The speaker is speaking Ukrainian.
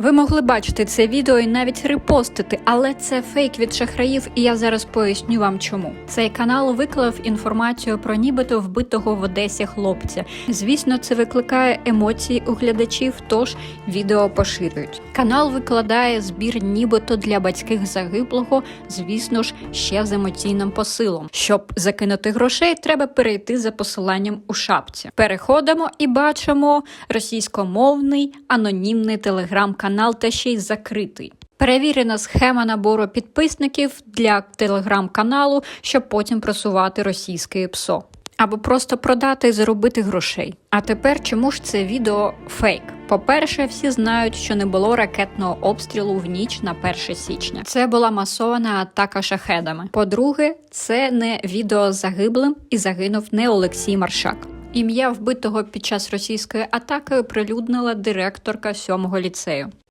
Ви могли бачити це відео і навіть репостити, але це фейк від шахраїв, і я зараз поясню вам чому. Цей канал виклав інформацію про нібито вбитого в Одесі хлопця. Звісно, це викликає емоції у глядачів, тож відео поширюють. Канал викладає збір нібито для батьків загиблого, звісно ж, ще з емоційним посилом. Щоб закинути грошей, треба перейти за посиланням у шапці. Переходимо і бачимо російськомовний анонімний телеграм-канал та ще й закритий. Перевірена схема набору підписників для телеграм-каналу, щоб потім просувати російське ПСО. Або просто продати і заробити грошей. А тепер чому ж це відео фейк? По-перше, всі знають, що не було ракетного обстрілу в ніч на 1 січня. Це була масована атака шахедами. По-друге, це не відео з загиблим і загинув не Олексій Маршак. Ім'я вбитого під час російської атаки оприлюднила директорка сьомого ліцею.